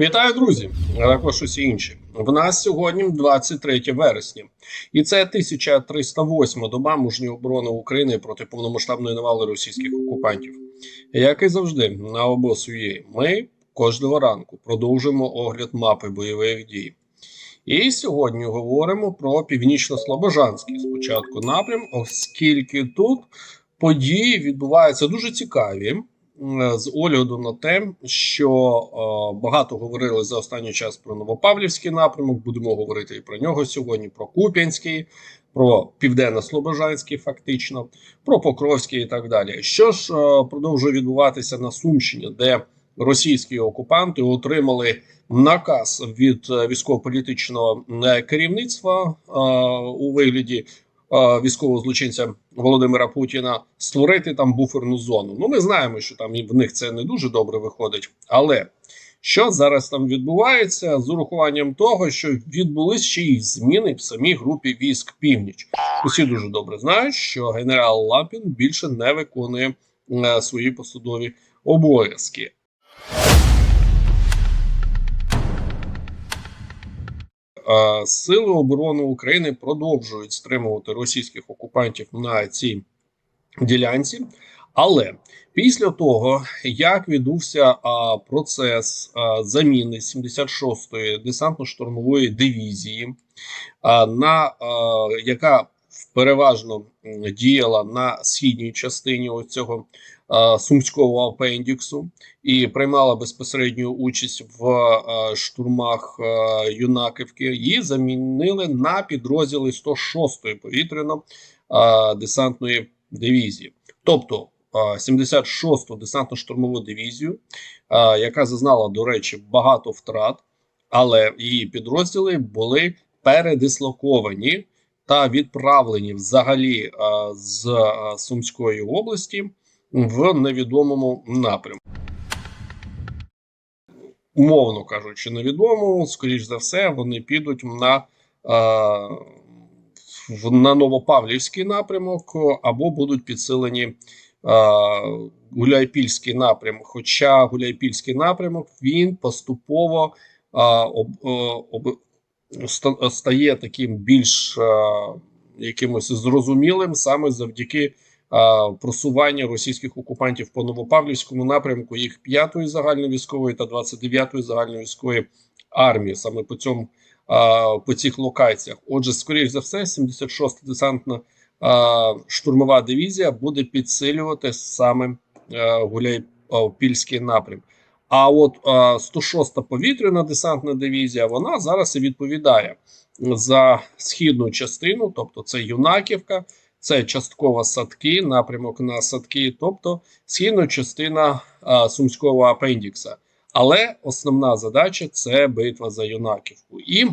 Вітаю, друзі! А також усі інші. В нас сьогодні 23 вересня, і це 1308 доба мужньої оборони України проти повномасштабної навали російських окупантів. Як і завжди, на обосує ми кожного ранку продовжуємо огляд мапи бойових дій. І сьогодні говоримо про північно-слобожанський спочатку напрям, оскільки тут події відбуваються дуже цікаві з огляду на те, що е, багато говорили за останній час про Новопавлівський напрямок. Будемо говорити і про нього сьогодні, про Куп'янський, про Південно-Слобожанський, фактично, про Покровський і так далі. Що ж е, продовжує відбуватися на Сумщині, де російські окупанти отримали наказ від е, військово-політичного е, керівництва е, у вигляді е, військового злочинця Володимира Путіна створити там буферну зону. Ну, ми знаємо, що там і в них це не дуже добре виходить. Але що зараз там відбувається з урахуванням того, що відбулись ще й зміни в самій групі військ Північ? Усі дуже добре знають, що генерал Лапін більше не виконує е, свої посадові обов'язки. Сили оборони України продовжують стримувати російських окупантів на цій ділянці. Але після того, як відбувся процес заміни 76-ї десантно-штурмової дивізії, на яка переважно діяла на східній частині цього сумського апендіксу і приймала безпосередню участь в штурмах Юнаківки, її замінили на підрозділи 106-ї повітряно-десантної дивізії. Тобто 76-ту десантно-штурмову дивізію, яка зазнала, до речі, багато втрат, але її підрозділи були передислоковані та відправлені взагалі з Сумської області в невідомому напрямку. Умовно кажучи, невідомому, скоріш за все, вони підуть на на Новопавлівський напрямок або будуть підсилені Гуляйпільський напрямок. Хоча Гуляйпільський напрямок він поступово об, об, стає таким більш якимось зрозумілим саме завдяки е, просуванню російських окупантів по Новопавлівському напрямку їх 5-ї загальновійськової та 29-ї загальновійськової армії. Саме по цьому по цих локаціях. Отже, скоріш за все, 76-та десантна штурмова дивізія буде підсилювати саме Гуляйпільський напрям. А от 106-та повітряна десантна дивізія вона зараз і відповідає за східну частину, тобто це Юнаківка, це частково садки, напрямок на садки, тобто східна частина Сумського апендікса. Але основна задача це битва за Юнаківку. І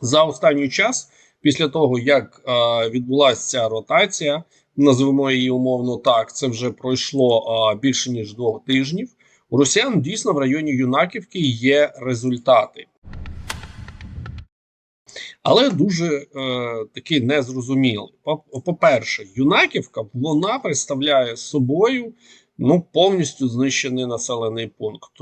за останній час, після того як е, відбулася ця ротація, назвемо її умовно так, це вже пройшло е, більше ніж двох тижнів. У росіян дійсно в районі Юнаківки є результати. Але дуже е, такі незрозумілі. По-перше, Юнаківка вона представляє собою ну повністю знищений населений пункт.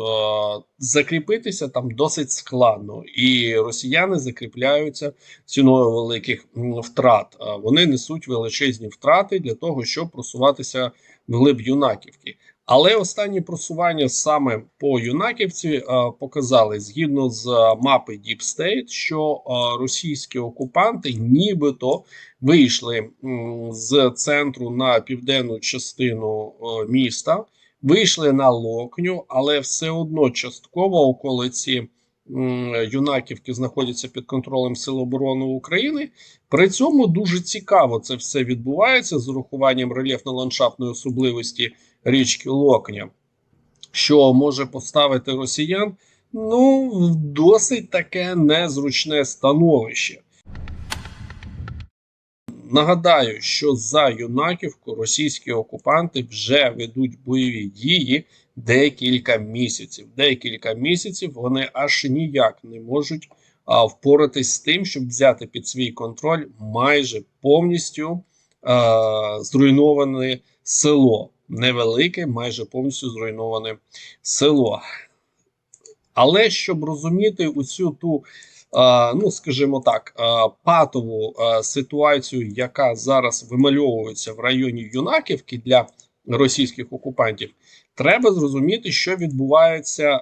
Закріпитися там досить складно, і росіяни закріпляються ціною великих втрат. Вони несуть величезні втрати для того, щоб просуватися вглиб юнаківки. Але останні просування саме по юнаківці е, показали згідно з мапи Deep State, що е, російські окупанти нібито вийшли з центру на південну частину е, міста, вийшли на Локню, але все одно частково околиці юнаківки знаходяться під контролем Сил оборони України. При цьому дуже цікаво це все відбувається з урахуванням рельєфно-ландшафтної особливості річки Локня, що може поставити росіян ну, в досить таке незручне становище. Нагадаю, що за Юнаківку російські окупанти вже ведуть бойові дії декілька місяців. Декілька місяців вони аж ніяк не можуть а, впоратись з тим, щоб взяти під свій контроль майже повністю а, зруйноване село невелике, майже повністю зруйноване село. Але щоб розуміти усю ту, ну скажімо так, патову ситуацію, яка зараз вимальовується в районі Юнаківки для російських окупантів, треба зрозуміти, що відбувається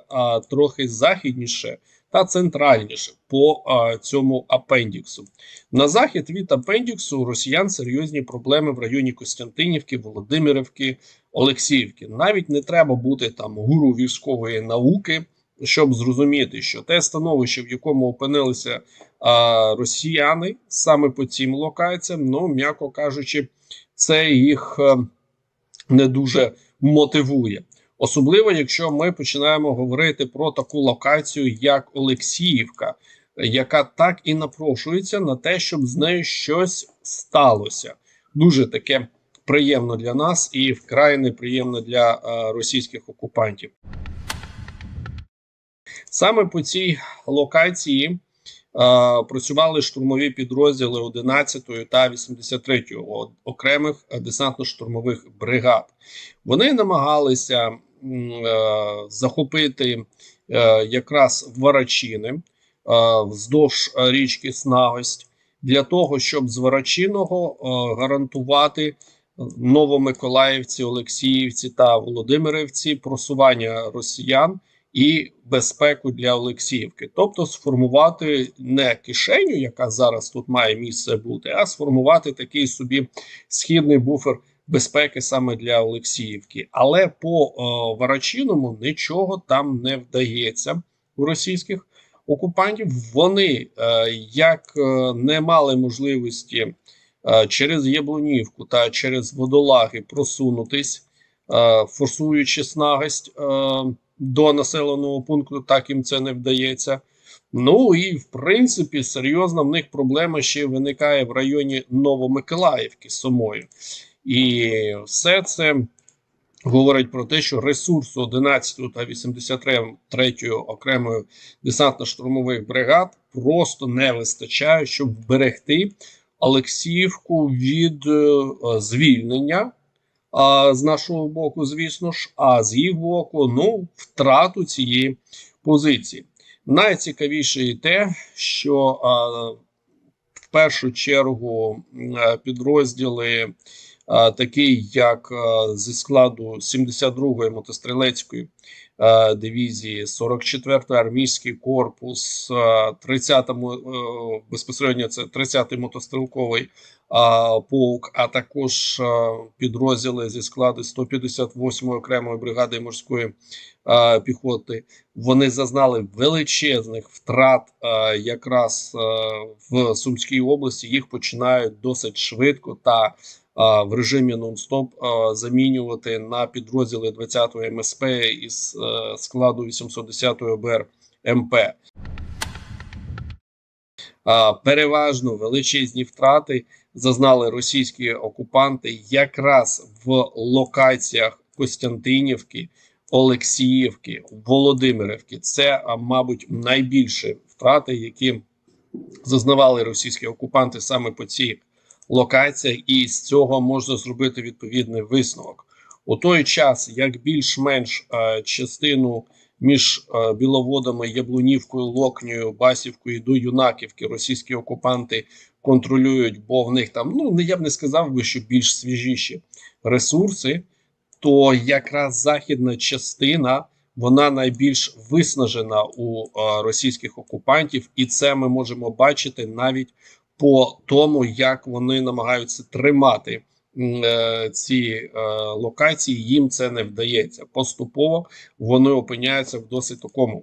трохи західніше та центральніше по а, цьому апендіксу. На захід від апендіксу росіян серйозні проблеми в районі Костянтинівки, Володимирівки, Олексіївки. Навіть не треба бути там гуру військової науки, щоб зрозуміти, що те становище, в якому опинилися а, росіяни саме по цим локаціям, ну м'яко кажучи, це їх а, не дуже мотивує. Особливо, якщо ми починаємо говорити про таку локацію, як Олексіївка, яка так і напрошується на те, щоб з нею щось сталося. Дуже таке приємно для нас і вкрай неприємно для е, російських окупантів. Саме по цій локації е, працювали штурмові підрозділи 11 та 83 окремих десантно-штурмових бригад. Вони намагалися захопити е, якраз Варачини е, вздовж річки Снагость для того, щоб з Варачиного е, гарантувати Новомиколаївці, Олексіївці та Володимирівці просування росіян і безпеку для Олексіївки, тобто сформувати не кишеню, яка зараз тут має місце бути, а сформувати такий собі східний буфер безпеки саме для Олексіївки. Але по е, Варачиному нічого там не вдається у російських окупантів. Вони е, як е, не мали можливості через Яблунівку та через водолаги просунутись, форсуючи снагость. До населеного пункту, так їм це не вдається. Ну і в принципі серйозна в них проблема ще виникає в районі Новомиколаївки самої. І все це говорить про те, що ресурсу 11 та 83 окремої десантно-штурмових бригад просто не вистачає, щоб вберегти Олексіївку від е, звільнення. А, з нашого боку, звісно ж, а з їх боку, ну, втрату цієї позиції. Найцікавіше і те, що а, в першу чергу а, підрозділи, такі як зі складу 72-ї мотострілецької дивізії, 44-й армійський корпус, 30-му безпосередньо це 30-й мотострілковий полк, а також підрозділи зі складу 158-ї окремої бригади морської піхоти. Вони зазнали величезних втрат якраз в Сумській області. Їх починають досить швидко та в режимі нон-стоп замінювати на підрозділи 20-ї МСП із е, складу 810-ї ОБР МП. Переважно величезні втрати зазнали російські окупанти якраз в локаціях Костянтинівки, Олексіївки, Володимирівки. Це, мабуть, найбільші втрати, які зазнавали російські окупанти саме по цих локаціях, і з цього можна зробити відповідний висновок. У той час, як більш-менш частину між е, Біловодами, Яблунівкою, Локнею, Басівкою до Юнаківки російські окупанти контролюють, бо в них там ну я б не сказав би, що більш свіжіші ресурси, то якраз західна частина вона найбільш виснажена у а, російських окупантів, і це ми можемо бачити навіть по тому, як вони намагаються тримати. Е, ці е, локації їм це не вдається. Поступово вони опиняються в досить такому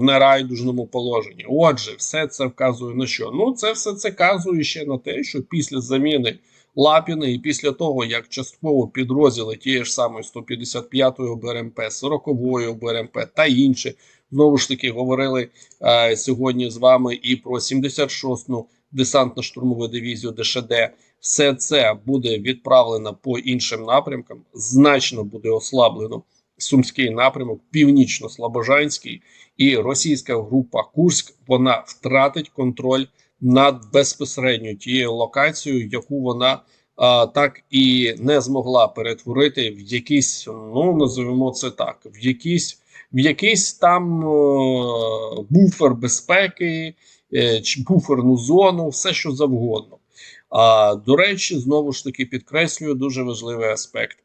нерайдужному положенні. Отже, все це вказує на що? Ну, це все це вказує ще на те, що після заміни Лапіни і після того, як частково підрозділи тієї ж самої 155-ї ОБРМП, 40-ї ОБРМП та інші, знову ж таки, говорили е, сьогодні з вами і про 76-ту десантно-штурмову дивізію ДШД. Все це буде відправлено по іншим напрямкам, значно буде ослаблено. Сумський напрямок, північно-слобожанський і російська група Курськ вона втратить контроль над безпосередньо тією локацією, яку вона а, так і не змогла перетворити в якийсь, ну називаємо це так, в якийсь в якийсь там е, буфер безпеки, буферну зону, все що завгодно. А до речі, знову ж таки підкреслюю дуже важливий аспект: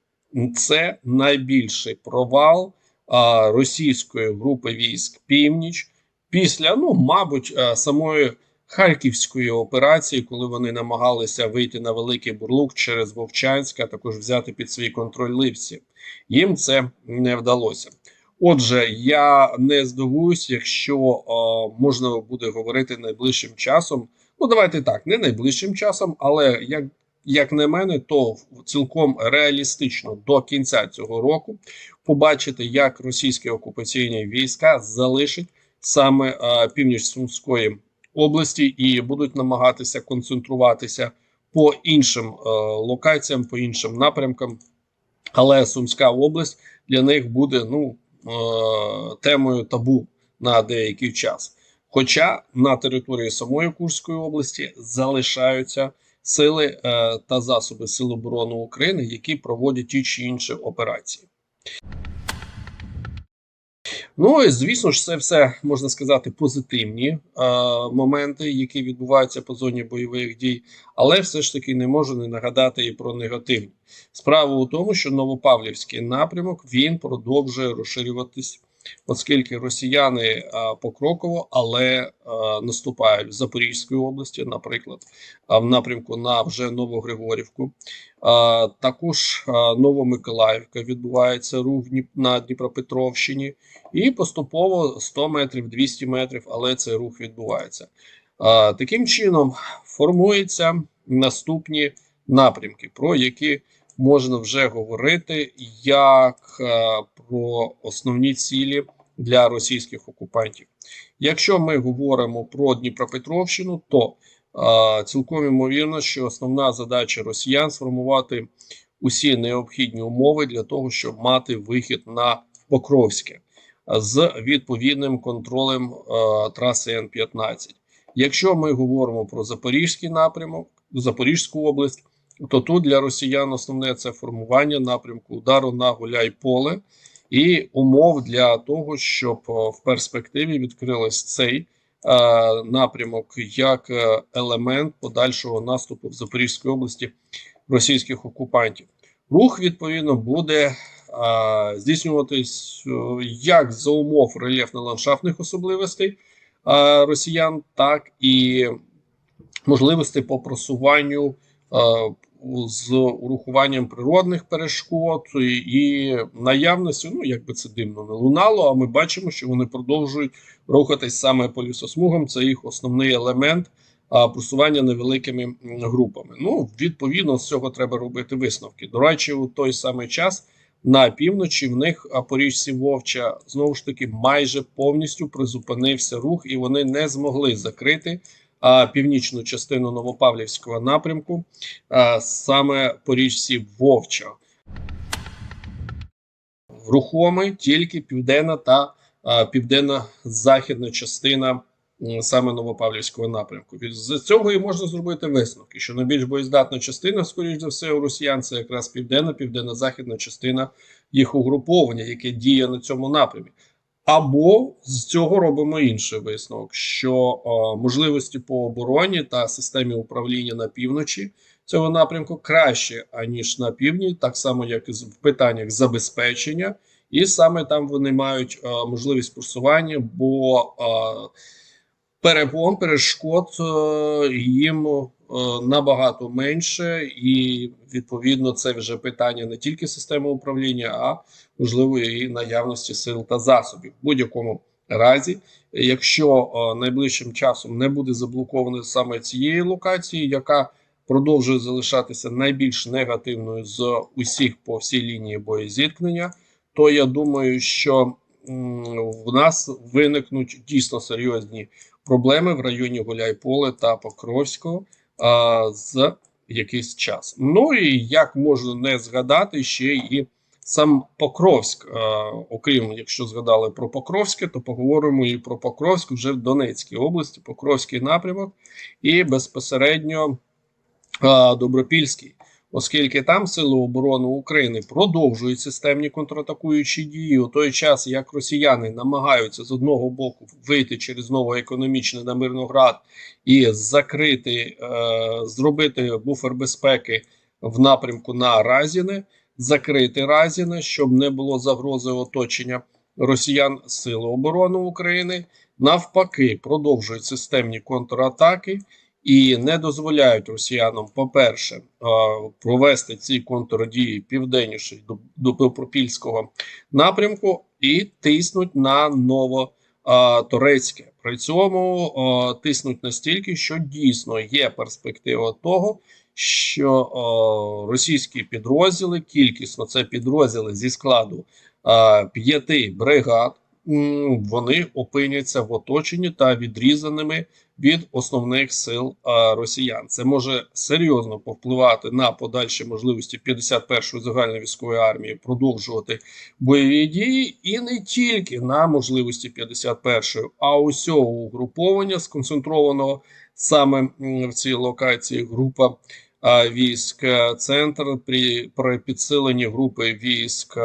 це найбільший провал а, російської групи військ Північ після, ну мабуть, а, самої харківської операції, коли вони намагалися вийти на великий бурлук через Вовчанськ, а також взяти під свій контроль Ливці. Їм це не вдалося. Отже, я не здивуюсь, якщо е, можна буде говорити найближчим часом. Ну, давайте так, не найближчим часом, але як, як на мене, то цілком реалістично до кінця цього року побачити, як російські окупаційні війська залишать саме е, північ Сумської області і будуть намагатися концентруватися по іншим е, локаціям, по іншим напрямкам. Але Сумська область для них буде ну темою табу на деякий час. Хоча на території самої Курської області залишаються сили е, та засоби Сил оборони України, які проводять ті чи інші операції. Ну і звісно ж, це все можна сказати позитивні е, моменти, які відбуваються по зоні бойових дій, але все ж таки не можу не нагадати і про негативні. Справа у тому, що Новопавлівський напрямок він продовжує розширюватись, оскільки росіяни а, покроково, але а, наступають в Запорізькій області, наприклад, в напрямку на вже Новогригорівку. Також а, Новомиколаївка відбувається рух на Дніпропетровщині, і поступово 100 метрів, 200 метрів, але цей рух відбувається. Таким чином формуються наступні напрямки, про які можна вже говорити як е, про основні цілі для російських окупантів. Якщо ми говоримо про Дніпропетровщину, то е, цілком ймовірно, що основна задача росіян сформувати усі необхідні умови для того, щоб мати вихід на Покровське з відповідним контролем е, траси Н-15. Якщо ми говоримо про Запорізький напрямок, Запорізьку область, то тут для росіян основне це формування напрямку удару на Гуляйполе і умов для того, щоб в перспективі відкрилось цей е, напрямок як е, елемент подальшого наступу в Запорізькій області російських окупантів. Рух відповідно буде е, здійснюватись е, як за умов рельєфно-ландшафтних особливостей е, росіян, так і можливостей по просуванню. З урахуванням природних перешкод і, і наявністю, ну як би це дивно не лунало, а ми бачимо, що вони продовжують рухатись саме по лісосмугам. Це їх основний елемент а, просування невеликими групами. Ну, відповідно, з цього треба робити висновки. До речі, у той самий час на півночі в них а, по річці Вовча знову ж таки майже повністю призупинився рух, і вони не змогли закрити північну частину Новопавлівського напрямку саме по річці Вовча. Рухомий тільки південна та південно-західна частина саме Новопавлівського напрямку. З цього і можна зробити висновки, що найбільш боєздатна частина, скоріш за все, у росіян це якраз південна, південно-західна частина їх угруповання, яке діє на цьому напрямі. Або з цього робимо інший висновок: що е, можливості по обороні та системі управління на півночі цього напрямку краще аніж на півдні, так само як і в питаннях забезпечення, і саме там вони мають е, можливість просування, бо е, перепон, перешкод е, їм е, набагато менше, і відповідно це вже питання не тільки системи управління, а можливо і наявності сил та засобів. В будь-якому разі, якщо е, найближчим часом не буде заблоковано саме цієї локації, яка продовжує залишатися найбільш негативною з усіх по всій лінії боєзіткнення, то я думаю, що в нас виникнуть дійсно серйозні проблеми в районі Гуляйполе та Покровського а, з якийсь час. Ну і як можна не згадати ще і сам Покровськ. А, окрім якщо згадали про Покровське, то поговоримо і про Покровськ вже в Донецькій області, Покровський напрямок і безпосередньо а, Добропільський. Оскільки там Сили оборони України продовжують системні контратакуючі дії у той час, як росіяни намагаються з одного боку вийти через новоекономічний на Мирноград і закрити, е, зробити буфер безпеки в напрямку на Разіне, закрити Разіне, щоб не було загрози оточення росіян Сили оборони України. Навпаки, продовжують системні контратаки і не дозволяють росіянам, по-перше, е, провести ці контрдії південніше до, Пилипопільського напрямку і тиснуть на Новоторецьке. При цьому е, тиснуть настільки, що дійсно є перспектива того, що е, російські підрозділи, кількісно це підрозділи зі складу е, п'яти бригад, вони опиняться в оточенні та відрізаними від основних сил росіян. Це може серйозно повпливати на подальші можливості 51-ї загальної військової армії продовжувати бойові дії, і не тільки на можливості 51-ї, а усього угруповання сконцентрованого саме в цій локації група військ центр при, при підсиленні групи військ.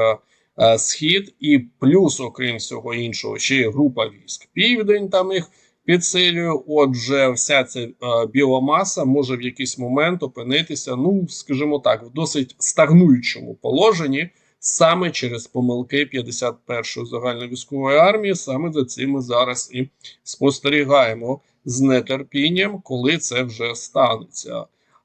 А, Схід і плюс, окрім всього іншого, ще є група військ Південь. Там їх підсилює. Отже, вся ця е, біомаса може в якийсь момент опинитися, ну скажімо так, в досить стагнуючому положенні саме через помилки 51-ї загальної військової армії. Саме за цим ми зараз і спостерігаємо з нетерпінням, коли це вже станеться.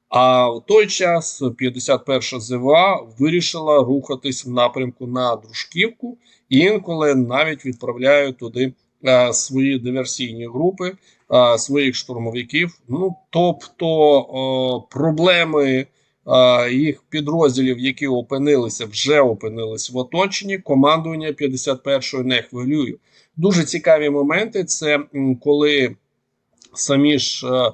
А в той час 51 ЗВА вирішила рухатись в напрямку на Дружківку, і інколи навіть відправляють туди е, свої диверсійні групи, е, своїх штурмовиків. Ну тобто е, проблеми е, їх підрозділів, які опинилися, вже опинились в оточенні. Командування 51-ї не хвилює. Дуже цікаві моменти. Це коли самі ж. е,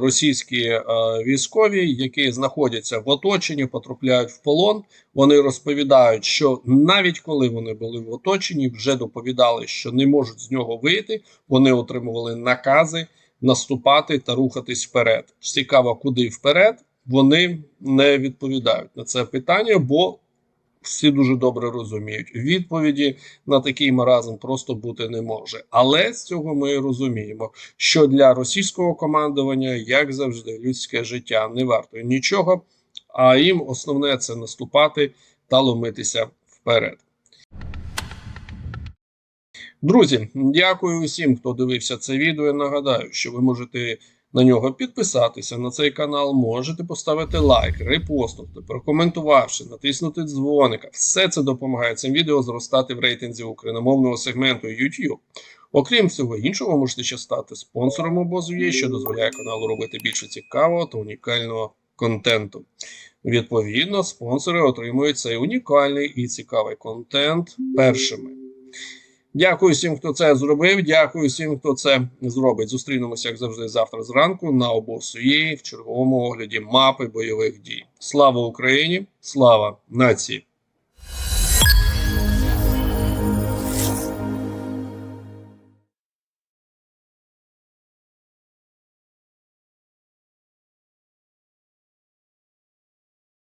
Російські е, військові, які знаходяться в оточенні, потрапляють в полон. Вони розповідають, що навіть коли вони були в оточенні, вже доповідали, що не можуть з нього вийти. Вони отримували накази наступати та рухатись вперед. Цікаво, куди вперед. Вони не відповідають на це питання, бо всі дуже добре розуміють. Відповіді на такий маразм просто бути не може. Але з цього ми розуміємо, що для російського командування, як завжди, людське життя не варто нічого, а їм основне це наступати та ломитися вперед. Друзі, дякую усім, хто дивився це відео. Я нагадаю, що ви можете на нього підписатися на цей канал, можете поставити лайк, репостнути, прокоментувавши, натиснути дзвоника. Все це допомагає цим відео зростати в рейтинзі україномовного сегменту YouTube. Окрім всього іншого, можете ще стати спонсором обозу є, що дозволяє каналу робити більше цікавого та унікального контенту. Відповідно, спонсори отримують цей унікальний і цікавий контент першими. Дякую всім, хто це зробив. Дякую всім, хто це зробить. Зустрінемося, як завжди, завтра зранку на обосуї в черговому огляді мапи бойових дій. Слава Україні! Слава нації!